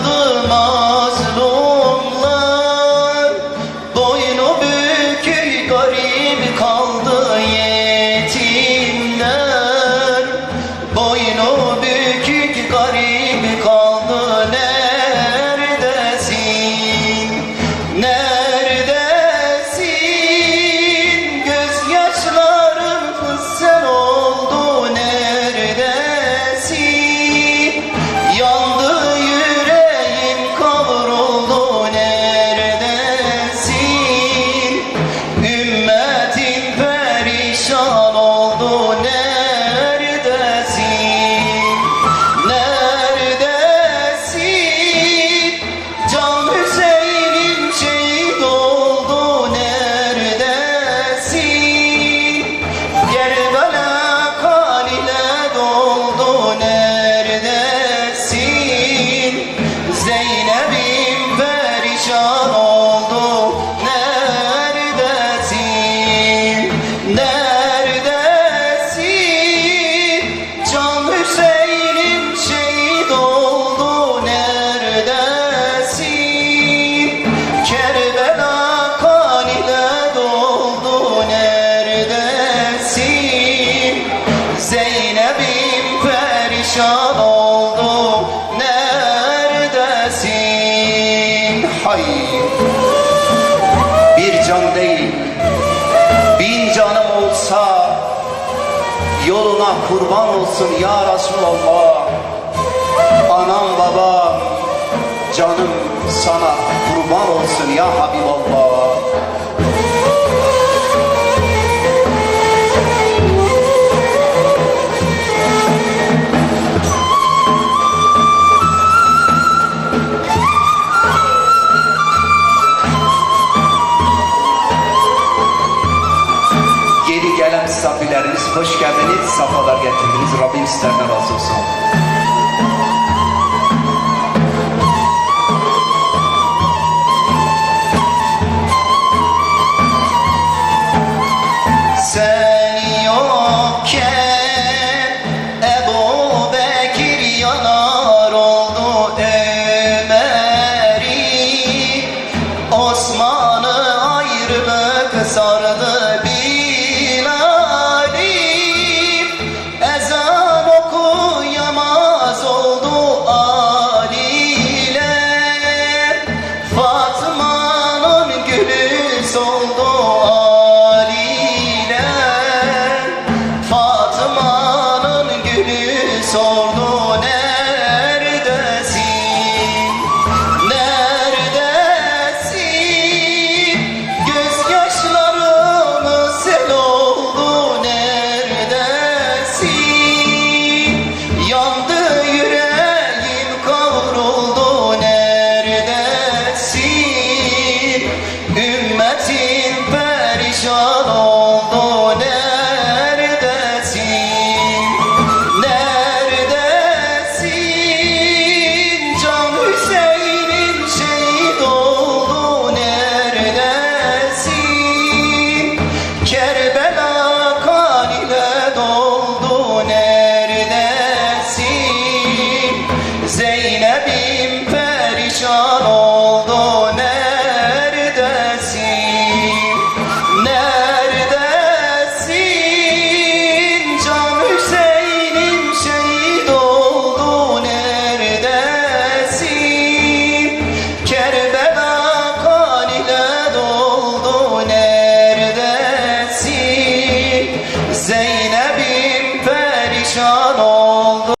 子 kurban olsun ya Resulallah. Anam babam, canım sana kurban olsun ya Habiballah. misafirlerimiz hoş geldiniz, safalar getirdiniz. Rabbim sizlerden razı olsun. Seni yokken Ebu Bekir yanar oldu Ömer'i Osman'ı ayrılık sardı Say